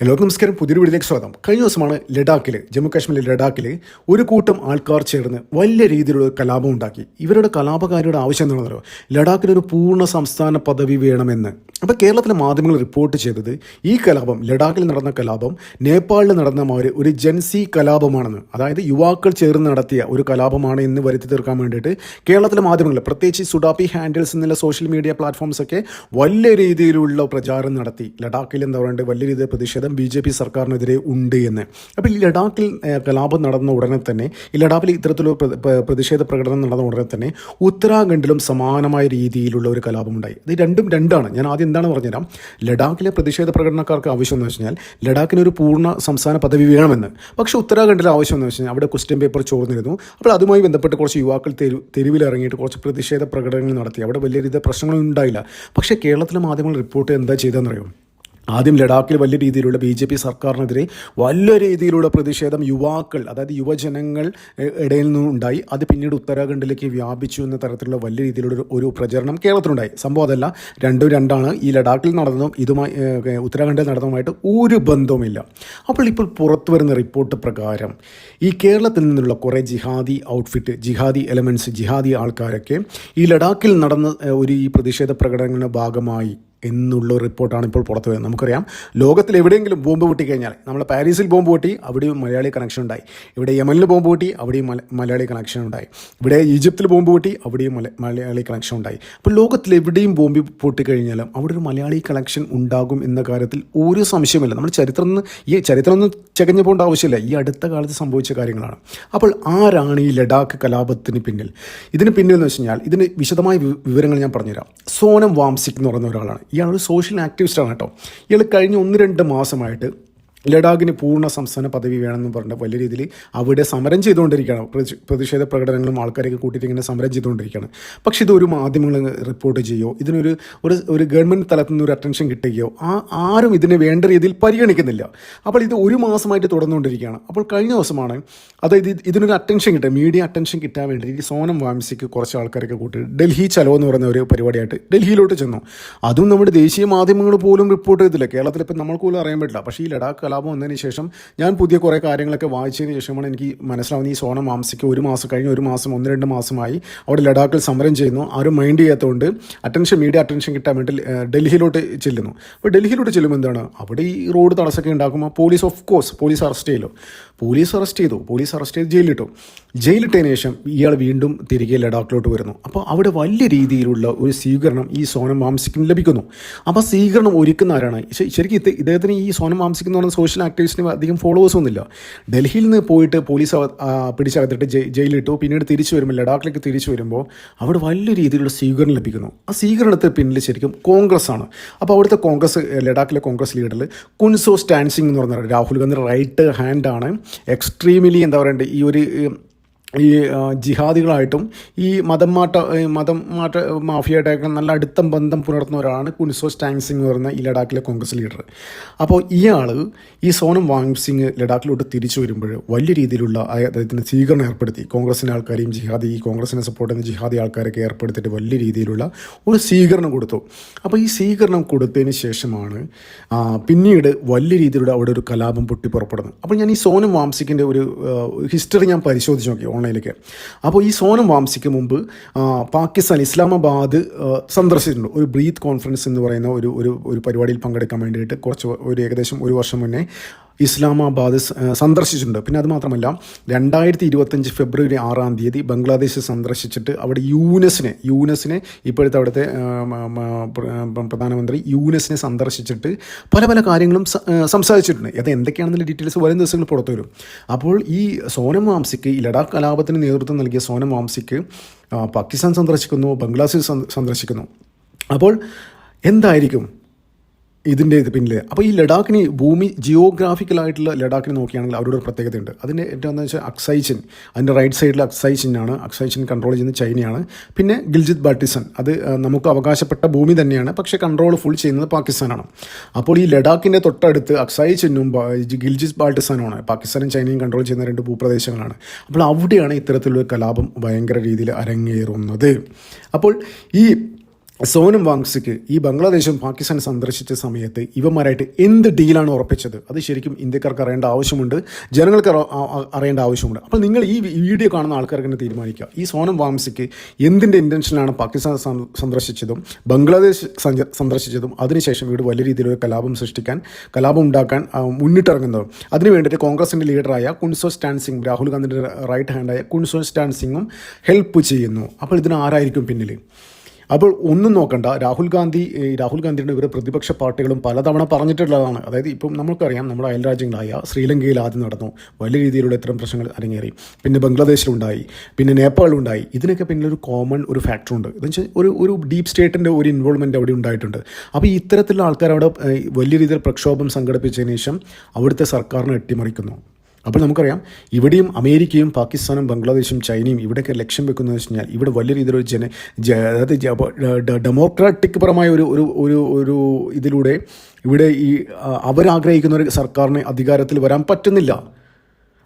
എല്ലാവർക്കും നമസ്കാരം. പുതിയൊരു വീട്ടിലേക്ക് സ്വാഗതം. കഴിഞ്ഞ ദിവസമാണ് ലഡാക്കിൽ ജമ്മു കാശ്മീരിലെ ലഡാക്കിൽ ഒരു കൂട്ടം ആൾക്കാർ ചേർന്ന് വലിയ രീതിയിലുള്ള കലാപം ഉണ്ടാക്കി. ഇവരുടെ കലാപകാരിയുടെ ആവശ്യം എന്താണെന്നല്ലോ ലഡാക്കിൽ ഒരു പൂർണ സംസ്ഥാന പദവി വേണമെന്ന്. അപ്പോൾ കേരളത്തിലെ മാധ്യമങ്ങൾ റിപ്പോർട്ട് ചെയ്തത് ഈ കലാപം ലഡാക്കിൽ നടന്ന കലാപം നേപ്പാളിൽ നടന്ന മാതിരി ഒരു ജൻസി കലാപമാണെന്ന്. അതായത് യുവാക്കൾ ചേർന്ന് നടത്തിയ ഒരു കലാപമാണ് എന്ന് വരുത്തി തീർക്കാൻ വേണ്ടിയിട്ട് കേരളത്തിലെ മാധ്യമങ്ങൾ പ്രത്യേകിച്ച് സുഡാപ്പി ഹാൻഡിൽസ് എന്നുള്ള സോഷ്യൽ മീഡിയ പ്ലാറ്റ്ഫോംസ് ഒക്കെ വലിയ രീതിയിലുള്ള പ്രചാരം നടത്തി. ലഡാക്കിൽ എന്താ പറയുക വലിയ രീതിയിൽ പ്രതിഷേധം ബി ജെ പി സർക്കാരിനെതിരെ ഉണ്ട് എന്ന്. അപ്പോൾ ഈ ലഡാക്കിൽ കലാപം നടന്ന ഉടനെ തന്നെ ഈ ലഡാക്കിൽ ഇത്തരത്തിലുള്ള പ്ര- പ്ര- പ്രതിഷേധ പ്രകടനം നടന്ന ഉടനെ തന്നെ ഉത്തരാഖണ്ഡിലും സമാനമായ രീതിയിലുള്ള ഒരു കലാപം ഉണ്ടായി ഇത് രണ്ടും രണ്ടാണ്. ഞാൻ ആദ്യം എന്താണ് പറഞ്ഞുതരാം? ലഡാക്കിലെ പ്രതിഷേധ പ്രകടനക്കാർക്ക് ആവശ്യം എന്ന് വെച്ച് കഴിഞ്ഞാൽ ലഡാക്കിന് ഒരു പൂർണ സംസ്ഥാന പദവി വേണമെന്ന്. പക്ഷേ ഉത്തരാഖണ്ഡിലെ ആവശ്യം എന്ന് വെച്ച് കഴിഞ്ഞാൽ അവിടെ ക്വസ്റ്റ്യൻ പേപ്പർ ചോർന്നിരുന്നു. അപ്പോൾ അതുമായി ബന്ധപ്പെട്ട് കുറച്ച് യുവാക്കൾ തെരു തെരുവിൽ ഇറങ്ങിയിട്ട് കുറച്ച് പ്രതിഷേധ പ്രകടനങ്ങൾ നടത്തി. അവിടെ വലിയ രീതിയിൽ പ്രശ്നങ്ങളൊന്നും ഉണ്ടായില്ല. പക്ഷേ കേരളത്തിലെ മാധ്യമങ്ങൾ റിപ്പോർട്ട് എന്താ ചെയ്തതെന്നറിയോ ആദ്യം ലഡാക്കിൽ വലിയ രീതിയിലുള്ള ബി ജെ പി സർക്കാരിനെതിരെ വലിയ രീതിയിലുള്ള പ്രതിഷേധം യുവാക്കൾ അതായത് യുവജനങ്ങൾ ഇടയിൽ നിന്നുണ്ടായി അത് പിന്നീട് ഉത്തരാഖണ്ഡിലേക്ക് വ്യാപിച്ചു എന്ന തരത്തിലുള്ള വലിയ രീതിയിലുള്ള ഒരു പ്രചരണം കേരളത്തിലുണ്ടായി. സംഭവം അതല്ല. രണ്ടും രണ്ടാണ്. ഈ ലഡാക്കിൽ നടന്നതും ഇതുമായി ഉത്തരാഖണ്ഡിൽ നടന്നതുമായിട്ട് ഒരു ബന്ധവുമില്ല. അപ്പോൾ ഇപ്പോൾ പുറത്തു വരുന്ന റിപ്പോർട്ട് പ്രകാരം ഈ കേരളത്തിൽ നിന്നുള്ള കുറേ ജിഹാദി ഔട്ട്ഫിറ്റ് ജിഹാദി എലമെന്റ്സ് ജിഹാദി ആൾക്കാരൊക്കെ ഈ ലഡാക്കിൽ നടന്ന ഒരു ഈ പ്രതിഷേധ പ്രകടനങ്ങളുടെ ഭാഗമായി എന്നുള്ള റിപ്പോർട്ടാണ് ഇപ്പോൾ പുറത്തു വരുന്നത്. നമുക്കറിയാം ലോകത്തിൽ എവിടെയെങ്കിലും ബോംബ് പൊട്ടിക്കഴിഞ്ഞാൽ നമ്മൾ പാരീസിൽ ബോംബ് പൊട്ടി അവിടെയും മലയാളി കണക്ഷൻ ഉണ്ടായി. ഇവിടെ യമനിൽ ബോംബ് പൊട്ടി അവിടെയും മല മലയാളി കണക്ഷൻ ഉണ്ടായി. ഇവിടെ ഈജിപ്തിൽ ബോംബ് പൊട്ടി അവിടെയും മല മലയാളി കണക്ഷൻ ഉണ്ടായി. അപ്പോൾ ലോകത്തിൽ എവിടെയും ബോംബ് പൊട്ടിക്കഴിഞ്ഞാലും അവിടെ ഒരു മലയാളി കണക്ഷൻ ഉണ്ടാകും എന്ന കാര്യത്തിൽ ഒരു സംശയമില്ല നമ്മൾ ചരിത്രം ഈ ചരിത്രം ഒന്നും ചകഞ്ഞു പോകേണ്ട ആവശ്യമില്ല. ഈ അടുത്ത കാലത്ത് സംഭവിച്ച കാര്യങ്ങളാണ്. അപ്പോൾ ആരാണ് ഈ ലഡാക്ക് കലാപത്തിന് പിന്നിൽ? ഇതിന് പിന്നിൽ എന്ന് വെച്ച് കഴിഞ്ഞാൽ ഇതിന് വിശദമായ വിവരങ്ങൾ ഞാൻ പറഞ്ഞുതരാം. സോനം വാംസിക് എന്ന് പറയുന്ന ഒരാളാണ്. ഇയാൾ ഒരു സോഷ്യൽ ആക്ടിവിസ്റ്റാണ് കേട്ടോ. ഇയാൾ കഴിഞ്ഞ ഒന്ന് രണ്ട് മാസമായിട്ട് ലഡാക്കിന് പൂർണ സംസ്ഥാന പദവി വേണമെന്ന് പറഞ്ഞ വലിയ രീതിയിൽ അവിടെ സമരം ചെയ്തുകൊണ്ടിരിക്കുകയാണ്. പ്രതി- പ്രതിഷേധ പ്രകടനങ്ങളും ആൾക്കാരെയൊക്കെ കൂട്ടിയിട്ട് ഇങ്ങനെ സമരം ചെയ്തുകൊണ്ടിരിക്കുകയാണ്. പക്ഷെ ഇതൊരു മാധ്യമങ്ങൾ റിപ്പോർട്ട് ചെയ്യുകയോ ഇതിനൊരു ഒരു ഒരു ഗവൺമെന്റ് തലത്തിൽ നിന്ന് ഒരു അറ്റൻഷൻ കിട്ടുകയോ? ആ ആരും ഇതിനെ വേണ്ട രീതിയിൽ പരിഗണിക്കുന്നില്ല. അപ്പോൾ ഇത് ഒരു മാസമായിട്ട് തുടർന്നുകൊണ്ടിരിക്കുകയാണ്. അപ്പോൾ കഴിഞ്ഞ ദിവസമാണ് അതായത് ഇതിനൊരു അറ്റൻഷൻ കിട്ടുക. മീഡിയ അറ്റൻഷൻ കിട്ടാൻ വേണ്ടി സോനം വാംസിക്ക് കുറച്ച് ആൾക്കാരൊക്കെ കൂട്ടി ഡൽഹി ചലോ എന്ന് പറയുന്ന ഒരു പരിപാടിയായിട്ട് ഡൽഹിയിലോട്ട് ചെന്നു. അതും നമ്മുടെ ദേശീയ മാധ്യമങ്ങൾ പോലും റിപ്പോർട്ട് ചെയ്തില്ല. കേരളത്തിൽ ഇപ്പം നമ്മൾക്ക് പോലും അറിയാൻ പറ്റില്ല. പക്ഷേ ഈ ലഡാക്ക് കലാപം വന്നതിന് ശേഷം ഞാൻ പുതിയ കുറേ കാര്യങ്ങളൊക്കെ വായിച്ചതിന് ശേഷമാണ് എനിക്ക് മനസ്സിലാവുന്നത് ഈ സോണ മാംസിക്ക് ഒരു മാസം കഴിഞ്ഞ് ഒരു മാസം ഒന്ന് രണ്ട് മാസമായി അവിടെ ലഡാക്കിൽ സമരം ചെയ്യുന്നു. ആരും മൈൻഡ് ചെയ്യാത്തതുകൊണ്ട് അറ്റൻഷൻ മീഡിയ അറ്റൻഷൻ കിട്ടാൻ വേണ്ടി ഡൽഹിയിലോട്ട് ചെല്ലുന്നു. അപ്പോൾ ഡൽഹിയിലോട്ട് ചെല്ലുമ്പോൾ എന്താണ്? അവിടെ ഈ റോഡ് തടസ്സമൊക്കെ ഉണ്ടാക്കുമ്പോൾ police of course police arrest ചെയ്യലോ? Police arrest ചെയ്തു. പോലീസ് അറസ്റ്റ് ചെയ്ത് ജയിലിട്ടു ജയിലിട്ടതിന് ശേഷം ഇയാൾ വീണ്ടും തിരികെ ലഡാക്കിലോട്ട് വരുന്നു. അപ്പോൾ അവിടെ വലിയ രീതിയിലുള്ള ഒരു സ്വീകരണം ഈ സോനം വാംസിക്കിന് ലഭിക്കുന്നു. അപ്പോൾ സ്വീകരണം ഒരുക്കുന്ന ആരാണ്? ശരിക്കും ഇദ്ദേഹത്തിന് ഈ സോനം പറയുന്ന സോഷ്യൽ ആക്ടിവിസ്റ്റിന് അധികം ഫോളോവേഴ്സ് ഒന്നുമില്ല ഡൽഹിയിൽ നിന്ന് പോയിട്ട് പോലീസ് പിടിച്ചകത്തിട്ട് ജയി- ജയിലിട്ടു പിന്നീട് തിരിച്ചു വരുമ്പോൾ ലഡാക്കിലേക്ക് തിരിച്ചു വരുമ്പോൾ അവിടെ വലിയ രീതിയിലുള്ള സ്വീകരണം ലഭിക്കുന്നു. ആ സ്വീകരണത്തിന് പിന്നിൽ ശരിക്കും കോൺഗ്രസ് ആണ് അപ്പോൾ അവിടുത്തെ കോൺഗ്രസ് ലഡാക്കിലെ കോൺഗ്രസ് ലീഡറിൽ കുൻസോ സ്റ്റാൻസിംഗ് എന്ന് പറഞ്ഞ രാഹുൽ ഗാന്ധി റൈറ്റ് ഹാൻഡാണ് എക്സ്ട്രീമിലി എന്താ പറയണ്ടേ ഈ ഒരു ഈ ജിഹാദികളായിട്ടും ഈ മതം മാറ്റ മതം മാറ്റ മാഫിയായിട്ടൊക്കെ നല്ല അടുത്ത ബന്ധം പുലർത്തുന്നവരാണ് കുൻസോ സ്റ്റാങ് സിംഗ് എന്ന് പറയുന്ന ഈ ലഡാക്കിലെ കോൺഗ്രസ് ലീഡർ. അപ്പോൾ ഇയാൾ ഈ സോനം വാങ് സിംഗ് ലഡാക്കിലോട്ട് തിരിച്ചു വരുമ്പോൾ വലിയ രീതിയിലുള്ള അദ്ദേഹത്തിന് സ്വീകരണം ഏർപ്പെടുത്തി. കോൺഗ്രസിന്റെ ആൾക്കാരെയും ജിഹാദി ഈ കോൺഗ്രസിനെ സപ്പോർട്ട് ചെയ്യുന്ന ജിഹാദി ആൾക്കാരൊക്കെ ഏർപ്പെടുത്തിയിട്ട് വലിയ രീതിയിലുള്ള ഒരു സ്വീകരണം കൊടുത്തു. അപ്പോൾ ഈ സ്വീകരണം കൊടുത്തതിന് ശേഷമാണ് പിന്നീട് വലിയ രീതിയിലുള്ള അവിടെ ഒരു കലാപം പൊട്ടി പുറപ്പെടുന്നത് അപ്പോൾ ഞാൻ ഈ സോനം വാംസിക്കിന്റെ ഒരു ഹിസ്റ്ററി ഞാൻ പരിശോധിച്ച് നോക്കി. ഓൺലൈനിലേക്ക് അപ്പോൾ ഈ സോനം വാംസിക്ക് മുമ്പ് പാകിസ്ഥാൻ ഇസ്ലാമാബാദ് സന്ദർശിച്ചിട്ടുണ്ട്. ഒരു ബ്രീത്ത് കോൺഫറൻസ് എന്ന് പറയുന്ന ഒരു ഒരു പരിപാടിയിൽ പങ്കെടുക്കാൻ വേണ്ടിയിട്ട് കുറച്ച് ഒരു ഏകദേശം ഒരു വർഷം മുന്നേ. ഇസ്ലാമാബാദ് സന്ദർശിച്ചിട്ടുണ്ട്. പിന്നെ അത് മാത്രമല്ല രണ്ടായിരത്തി ഇരുപത്തഞ്ച് ഫെബ്രുവരി ആറാം തീയതി ബംഗ്ലാദേശ് സന്ദർശിച്ചിട്ട് അവിടെ യൂനസിനെ യൂനസിനെ ഇപ്പോഴത്തെ അവിടുത്തെ പ്രധാനമന്ത്രി യൂനസിനെ സന്ദർശിച്ചിട്ട് പല പല കാര്യങ്ങളും സംസാരിച്ചിട്ടുണ്ട്. അത് എന്തൊക്കെയാണെന്നുള്ള ഡീറ്റെയിൽസ് വരും ദിവസങ്ങൾ പുറത്തു വരും. അപ്പോൾ ഈ സോനം വാംസിക്ക് ഈ ലഡാക്ക് കലാപത്തിന് നേതൃത്വം നൽകിയ സോനം വാംസിക്ക് പാകിസ്ഥാൻ സന്ദർശിക്കുന്നു ബംഗ്ലാദേശ് സന്ദർശിക്കുന്നു. അപ്പോൾ എന്തായിരിക്കും? ഇതിന്റെ ഇത് പിന്നിൽ അപ്പോൾ ഈ ലഡാക്കിന് ഭൂമി ജിയോഗ്രാഫിക്കലായിട്ടുള്ള ലഡാക്കിന് നോക്കുകയാണെങ്കിൽ അവരുടെ ഒരു പ്രത്യേകതയുണ്ട്. അതിന്റെ ഏറ്റവും എന്താ വെച്ചാൽ അക്സൈച്ചിൻ അതിന്റെ റൈറ്റ് സൈഡിൽ അക്സൈച്ചിനാണ് അക്സൈച്ചിൻ കൺട്രോൾ ചെയ്യുന്നത് ചൈനയാണ്. പിന്നെ ഗിൽജിത് ബാട്ടിസൺ. അത് നമുക്ക് അവകാശപ്പെട്ട ഭൂമി തന്നെയാണ്. പക്ഷേ കൺട്രോൾ ഫുൾ ചെയ്യുന്നത് പാകിസ്ഥാനാണ്. അപ്പോൾ ഈ ലഡാക്കിന്റെ തൊട്ടടുത്ത് അക്സൈച്ചിനും ഗിൽജിത് ബാൾട്ടിസ്ഥാനുമാണ് പാകിസ്ഥാനും ചൈനയും കൺട്രോൾ ചെയ്യുന്ന രണ്ട് ഭൂപ്രദേശങ്ങളാണ്. അപ്പോൾ അവിടെയാണ് ഇത്തരത്തിലുള്ള കലാപം ഭയങ്കര രീതിയിൽ അരങ്ങേറുന്നത്. അപ്പോൾ ഈ സോനം വാങ്സിക്ക് ഈ ബംഗ്ലാദേശും പാകിസ്ഥാൻ സന്ദർശിച്ച സമയത്ത് ഇവന്മാരായിട്ട് എന്ത് ഡീലാണ് ഉറപ്പിച്ചത്? അത് ശരിക്കും ഇന്ത്യക്കാർക്ക് അറിയേണ്ട ആവശ്യമുണ്ട്. ജനങ്ങൾക്ക് അറിയേണ്ട ആവശ്യമുണ്ട്. അപ്പോൾ നിങ്ങൾ ഈ വീഡിയോ കാണുന്ന ആൾക്കാർക്ക് തന്നെ തീരുമാനിക്കുക. ഈ സോനം വാങ്സിക്ക് എന്തിന്റെ ഇന്റൻഷനാണ് പാകിസ്ഥാൻ സന്ദർശിച്ചതും ബംഗ്ലാദേശ് സന്ദർശിച്ചതും അതിനുശേഷം ഇവിടെ വലിയ രീതിയിലൊരു കലാപം സൃഷ്ടിക്കാൻ കലാപം ഉണ്ടാക്കാൻ മുന്നിട്ടിറങ്ങുന്നതും. അതിനു വേണ്ടിയിട്ട് കോൺഗ്രസിന്റെ ലീഡറായ കുൻസോ സ്റ്റാൻ സിംഗ് രാഹുൽ ഗാന്ധിയുടെ റൈറ്റ് ഹാൻഡായ കുൻസോ സ്റ്റാൻ സിംഗും ഹെൽപ്പ് ചെയ്യുന്നു. അപ്പോൾ ഇതിന് ആരായിരിക്കും പിന്നിൽ അപ്പോൾ ഒന്നും നോക്കണ്ട. രാഹുൽ ഗാന്ധി രാഹുൽ ഗാന്ധിയുടെ ഇവർ പ്രതിപക്ഷ പാർട്ടികളും പലതവണ പറഞ്ഞിട്ടുള്ളതാണ്. അതായത് ഇപ്പം നമുക്കറിയാം നമ്മുടെ അയൽ രാജ്യങ്ങളായ ശ്രീലങ്കയിൽ ആദ്യം നടന്നു. വലിയ രീതിയിലുള്ള ഇത്തരം പ്രശ്നങ്ങൾ അരങ്ങേറി. പിന്നെ ബംഗ്ലാദേശിലുണ്ടായി. പിന്നെ നേപ്പാളിലുണ്ടായി. ഇതിനൊക്കെ പിന്നിൽ ഒരു കോമൺ ഒരു ഫാക്ടറുണ്ട് എന്ന് വെച്ചാൽ ഒരു ഒരു ഡീപ് സ്റ്റേറ്റിന്റെ ഒരു ഇൻവോൾവ്മെന്റ് അവിടെ ഉണ്ടായിട്ടുണ്ട്. അപ്പോൾ ഇത്തരത്തിലുള്ള ആൾക്കാർ അവിടെ വലിയ രീതിയിൽ പ്രക്ഷോഭം സംഘടിപ്പിച്ചതിന് ശേഷം അവിടുത്തെ സർക്കാരിനെ അട്ടിമറിക്കുന്നു അപ്പോൾ നമുക്കറിയാം ഇവിടെയും അമേരിക്കയും പാകിസ്ഥാനും ബംഗ്ലാദേശും ചൈനയും ഇവിടെയൊക്കെ ലക്ഷ്യം വെക്കുന്നത് വെച്ച് കഴിഞ്ഞാൽ ഇവിടെ വലിയ രീതിയിലൊരു ജന അതായത് ഡെമോക്രാറ്റിക് പരമായ ഒരു ഒരു ഒരു ഒരു ഇതിലൂടെ ഇവിടെ ഈ അവരാഗ്രഹിക്കുന്ന ഒരു സർക്കാരിന് അധികാരത്തിൽ വരാൻ പറ്റുന്നില്ല.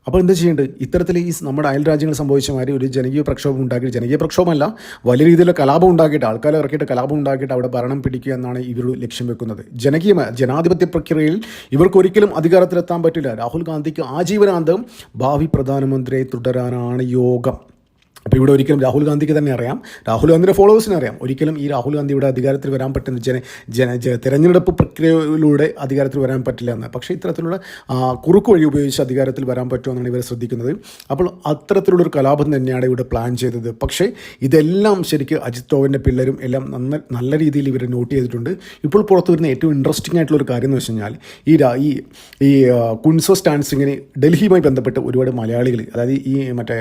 അപ്പോൾ എന്താ ചെയ്യേണ്ടത്? ഇത്തരത്തിൽ ഈ നമ്മുടെ അയൽ രാജ്യങ്ങൾ സംഭവിച്ച മാതിരി ഒരു ജനകീയ പ്രക്ഷോഭം ഉണ്ടാക്കി ജനകീയ പ്രക്ഷോഭമല്ല വലിയ രീതിയിലുള്ള കലാപം ഉണ്ടാക്കിയിട്ട് ആൾക്കാരെ ഇറക്കിയിട്ട് കലാപം ഉണ്ടാക്കിയിട്ട് അവിടെ ഭരണം പിടിക്കുക എന്നാണ് ഇവർ ലക്ഷ്യം വെക്കുന്നത്. ജനകീയ ജനാധിപത്യ പ്രക്രിയയിൽ ഇവർക്ക് ഒരിക്കലും അധികാരത്തിലെത്താൻ പറ്റില്ല. രാഹുൽ ഗാന്ധിക്ക് ആജീവനാന്തം ഭാവി പ്രധാനമന്ത്രിയെ തുടരാനാണ് യോഗം. അപ്പോൾ ഇവിടെ ഒരിക്കലും രാഹുൽ ഗാന്ധിക്ക് തന്നെ അറിയാം. രാഹുൽ ഗാന്ധിയുടെ ഫോളോവേഴ്സിനെ അറിയാം. ഒരിക്കലും ഈ രാഹുൽ ഗാന്ധി ഇവിടെ അധികാരത്തിൽ വരാൻ പറ്റുന്ന ജന ജന തെരഞ്ഞെടുപ്പ് പ്രക്രിയയിലൂടെ അധികാരത്തിൽ വരാൻ പറ്റില്ല എന്ന്. പക്ഷേ ഇത്തരത്തിലുള്ള കുറുക്ക് വഴി ഉപയോഗിച്ച് അധികാരത്തിൽ വരാൻ പറ്റുമെന്നാണ് ഇവർ ശ്രദ്ധിക്കുന്നത്. അപ്പോൾ അത്തരത്തിലുള്ളൊരു കലാപം തന്നെയാണ് ഇവിടെ പ്ലാൻ ചെയ്തത്. പക്ഷേ ഇതെല്ലാം ശരിക്കും അജിത് ഡോവലിന്റെ പിള്ളേരും എല്ലാം നന്ന നല്ല രീതിയിൽ ഇവർ നോട്ട് ചെയ്തിട്ടുണ്ട്. ഇപ്പോൾ പുറത്തു വരുന്ന ഏറ്റവും ഇൻട്രസ്റ്റിംഗ് ആയിട്ടുള്ള ഒരു കാര്യം എന്ന് വെച്ച് കഴിഞ്ഞാൽ ഈ ഈ കുൻസോ സ്റ്റാൻസിങ്ങിന് ഡൽഹിയുമായി ബന്ധപ്പെട്ട് ഒരുപാട് മലയാളികൾ അതായത് ഈ മറ്റേ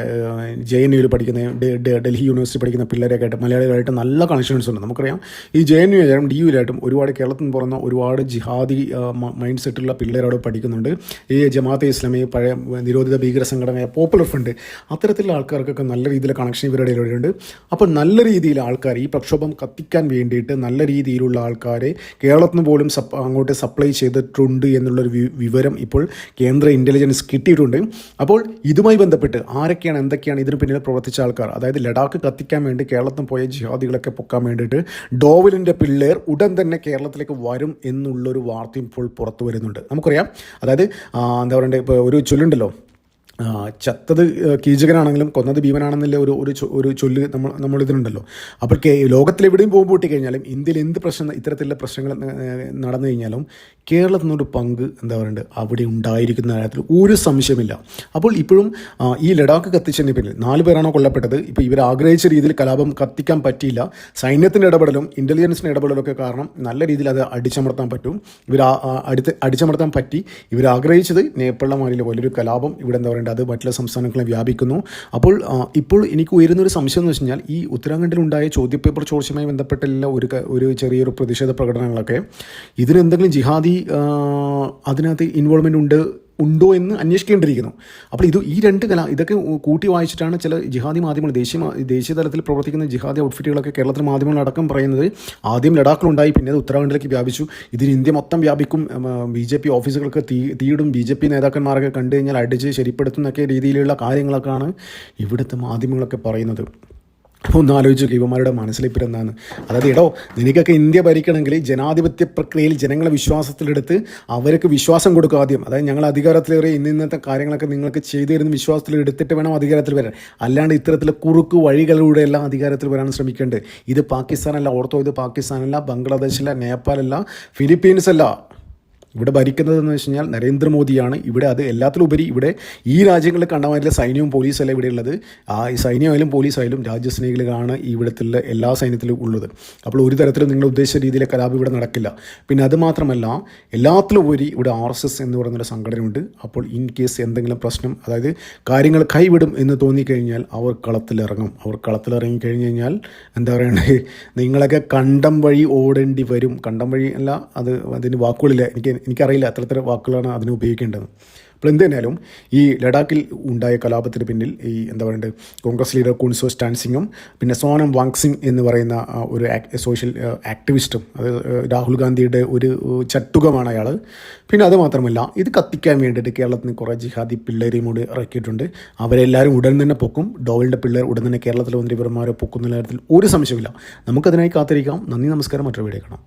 ജെ എൻ യുയിൽ പഠിക്കുന്ന ഡെ- ഡൽഹി യൂണിവേഴ്സിറ്റി പഠിക്കുന്ന പിള്ളേരൊക്കെ ആയിട്ട് മലയാളികളായിട്ട് നല്ല കണക്ഷൻസ് ഉണ്ട്. നമുക്കറിയാം ഈ ജെ എൻ യു ആയാലും ഡി യുയിലായിട്ടും ഒരുപാട് കേരളത്തിൽ നിന്ന് പുറന്ന ഒരുപാട് ജിഹാദി മൈൻഡ് സെറ്റുള്ള പിള്ളേരവിടെ പഠിക്കുന്നുണ്ട്. ഈ ജമാഅത്തെ ഇസ്ലാമി പഴയ നിരോധിത ഭീകര സംഘടനയായ പോപ്പുലർ ഫ്രണ്ട് അത്തരത്തിലുള്ള ആൾക്കാർക്കൊക്കെ നല്ല രീതിയിൽ കണക്ഷൻ ഇവരുടെ ഇടയിലുണ്ട്. അപ്പോൾ നല്ല രീതിയിൽ ആൾക്കാർ ഈ പ്രക്ഷോഭം കത്തിക്കാൻ വേണ്ടിയിട്ട് നല്ല രീതിയിലുള്ള ആൾക്കാരെ കേരളത്തിൽ നിന്ന് പോലും സപ് അങ്ങോട്ട് സപ്ലൈ ചെയ്തിട്ടുണ്ട് എന്നുള്ളൊരു വിവരം ഇപ്പോൾ കേന്ദ്ര ഇന്റലിജൻസ് കിട്ടിയിട്ടുണ്ട്. അപ്പോൾ ഇതുമായി ബന്ധപ്പെട്ട് ആരൊക്കെയാണ് എന്തൊക്കെയാണ് ഇതിന് പിന്നിൽ പ്രവർത്തിച്ച ആൾക്കാർ. അതായത് ലഡാക്ക് കത്തിക്കാൻ വേണ്ടി കേരളത്തിൽ പോയ ജിഹാദികളൊക്കെ പൊക്കാൻ വേണ്ടിയിട്ട് ഡോവലിന്റെ പിള്ളേർ ഉടൻ തന്നെ കേരളത്തിലേക്ക് വരും എന്നുള്ളൊരു വാർത്ത ഇപ്പോൾ പുറത്തു വരുന്നുണ്ട്. നമുക്കറിയാം. അതായത് എന്താ പറയണ്ടേ ഇപ്പോൾ ഒരു ചൊല്ലുണ്ടല്ലോ. ചത്തത് കീചകനാണെങ്കിലും കൊന്നത് ഭീമനാണെന്നുള്ള ഒരു ഒരു ഒരു ചൊല്ല് നമ്മൾ നമ്മൾ ഇതിനുണ്ടല്ലോ അപ്പോൾ കേ ലോകത്തിലെവിടെയും പോകുമ്പോൾ കഴിഞ്ഞാലും ഇന്ത്യയിൽ എന്ത് പ്രശ്നം ഇത്തരത്തിലുള്ള പ്രശ്നങ്ങൾ നടന്നു കഴിഞ്ഞാലും കേരളത്തിനൊരു പങ്ക് എന്താ പറയുക അവിടെ ഉണ്ടായിരിക്കുന്ന കാര്യത്തിൽ ഒരു സംശയമില്ല. അപ്പോൾ ഇപ്പോഴും ഈ ലഡാക്ക് കത്തിച്ചതിന് പിന്നിൽ നാല് പേരാണോ കൊല്ലപ്പെട്ടത്? ഇപ്പോൾ ഇവർ ആഗ്രഹിച്ച രീതിയിൽ കലാപം കത്തിക്കാൻ പറ്റിയില്ല. സൈന്യത്തിന്റെ ഇടപെടലും ഇന്റലിജൻസിന്റെ ഇടപെടലൊക്കെ കാരണം നല്ല രീതിയിൽ അത് അടിച്ചമർത്താൻ പറ്റും. ഇവർ അടുത്ത് അടിച്ചമർത്താൻ പറ്റി. ഇവർ ആഗ്രഹിച്ചത് നേപ്പാളിലെ വലിയൊരു കലാപം ഇവിടെ എന്താ പറയുക അത് മറ്റുള്ള സംസ്ഥാനങ്ങളെ വ്യാപിക്കുന്നു. അപ്പോൾ ഇപ്പോൾ എനിക്ക് ഉയരുന്നൊരു സംശയം എന്ന് വെച്ച് കഴിഞ്ഞാൽ ഈ ഉത്തരാഖണ്ഡിലുണ്ടായ ചോദ്യപേപ്പർ ചോർച്ചയുമായി ബന്ധപ്പെട്ടുള്ള ഒരു ഒരു ചെറിയൊരു പ്രതിഷേധ പ്രകടനങ്ങളൊക്കെ ഇതിനെന്തെങ്കിലും ജിഹാദി അതിനകത്ത് ഇൻവോൾവ്മെന്റ് ഉണ്ട് ഉണ്ടോ എന്ന് അന്വേഷിക്കേണ്ടിയിരിക്കുന്നു. അപ്പോൾ ഇത് ഈ രണ്ട് കല ഇതൊക്കെ കൂട്ടി വായിച്ചിട്ടാണ് ചില ജിഹാദി മാധ്യമങ്ങൾ ദേശീയ ദേശീയ തലത്തിൽ പ്രവർത്തിക്കുന്ന ജിഹാദി ഔട്ട്ഫിറ്റുകളൊക്കെ കേരളത്തിലെ മാധ്യമങ്ങളടക്കം പറയുന്നത് ആദ്യം ലഡാക്കിലുണ്ടായി പിന്നെ അത് ഉത്തരാഖണ്ഡിലേക്ക് വ്യാപിച്ചു. ഇതിന് ഇന്ത്യ മൊത്തം വ്യാപിക്കും. ബി ജെ പി ഓഫീസുകൾക്ക് തീ തീയിടും. ബി ജെ പി നേതാക്കന്മാരൊക്കെ കണ്ടു കഴിഞ്ഞാൽ അടിച്ച് ശരിപ്പെടുത്തുന്നൊക്കെ രീതിയിലുള്ള കാര്യങ്ങളൊക്കെയാണ് ഇവിടുത്തെ മാധ്യമങ്ങളൊക്കെ പറയുന്നത്. ഒന്ന് ആലോചിച്ച് ഇവന്മാരുടെ മനസ്സിലിപ്പോൾ എന്താണ് അതായത് ഇടോ നിനക്കൊക്കെ ഇന്ത്യ ഭരിക്കണമെങ്കിൽ ജനാധിപത്യ പ്രക്രിയയിൽ ജനങ്ങളെ വിശ്വാസത്തിലെടുത്ത് അവർക്ക് വിശ്വാസം കൊടുക്കുക ആദ്യം. അതായത് ഞങ്ങൾ അധികാരത്തിലേറെ ഇന്ന ഇന്നത്തെ കാര്യങ്ങളൊക്കെ നിങ്ങൾക്ക് ചെയ്തു തരുന്ന വിശ്വാസത്തിൽ വേണം അധികാരത്തിൽ വരാൻ. അല്ലാണ്ട് ഇത്തരത്തിലെ കുറുക്ക് വഴികളിലൂടെ എല്ലാം അധികാരത്തിൽ വരാൻ ശ്രമിക്കേണ്ടത്. ഇത് പാകിസ്ഥാനല്ല ഓർത്തോ ഇത് പാകിസ്ഥാനല്ല ബംഗ്ലാദേശല്ല നേപ്പാളല്ല ഫിലിപ്പീൻസ് അല്ല ഇവിടെ ഭരിക്കുന്നതെന്ന് വെച്ച് കഴിഞ്ഞാൽ നരേന്ദ്രമോദിയാണ്. ഇവിടെ അത് എല്ലാത്തിലുപരി ഇവിടെ ഈ രാജ്യങ്ങളിൽ കണ്ടമാരിലെ സൈന്യവും പോലീസല്ല ഇവിടെ ഉള്ളത്. ആ സൈന്യമായാലും പോലീസായാലും രാജ്യസ്നേഹികളാണ് ഇവിടത്തുള്ള എല്ലാ സൈന്യത്തിലും ഉള്ളത്. അപ്പോൾ ഒരു തരത്തിലും നിങ്ങൾ ഉദ്ദേശിച്ച രീതിയിലെ കലാപം ഇവിടെ നടക്കില്ല. പിന്നെ അത് മാത്രമല്ല എല്ലാത്തിലുപരി ഇവിടെ ആർ എസ് എസ് എന്ന് പറയുന്നൊരു സംഘടനയുണ്ട്. അപ്പോൾ ഇൻ കേസ് എന്തെങ്കിലും പ്രശ്നം അതായത് കാര്യങ്ങൾ കൈവിടും എന്ന് തോന്നിക്കഴിഞ്ഞാൽ അവർ കളത്തിലിറങ്ങും. അവർ കളത്തിലിറങ്ങി കഴിഞ്ഞ് കഴിഞ്ഞാൽ എന്താ പറയണ്ടേ നിങ്ങളൊക്കെ കണ്ടം വഴി ഓടേണ്ടി വരും. കണ്ടം വഴി അല്ല അത് അതിന് വാക്കുകളില്ല. എനിക്ക് എനിക്കറിയില്ല അത്തരത്തിൽ വാക്കുകളാണ് അതിന് ഉപയോഗിക്കേണ്ടത്. അപ്പോൾ എന്ത് തന്നെയാലും ഈ ലഡാക്കിൽ ഉണ്ടായ കലാപത്തിന് പിന്നിൽ ഈ എന്താ പറയുക കോൺഗ്രസ് ലീഡർ കുൺസോ സ്റ്റാൻസിങ്ങും പിന്നെ സോനം വാങ്സിംഗ് എന്ന് പറയുന്ന ഒരു സോഷ്യൽ ആക്ടിവിസ്റ്റും അത് രാഹുൽ ഗാന്ധിയുടെ ഒരു ചട്ടുകമാണ് അയാൾ പിന്നെ അത് മാത്രമല്ല ഇത് കത്തിക്കാൻ വേണ്ടിയിട്ട് കേരളത്തിൽ നിന്ന് കുറേ ജിഹാദി പിള്ളേരെയും കൂടി ഇറക്കിയിട്ടുണ്ട്. അവരെല്ലാവരും ഉടൻ തന്നെ പൊക്കും. ഡോവലിന്റെ പിള്ളേർ ഉടൻ തന്നെ കേരളത്തിലെ മന്ത്രിപരന്മാരെ പൊക്കുന്ന കാര്യത്തിൽ ഒരു സംശയമില്ല നമുക്കതിനായി കാത്തിരിക്കാം. നന്ദി നമസ്കാരം. മറ്റൊരു വീഡിയോ കാണാം.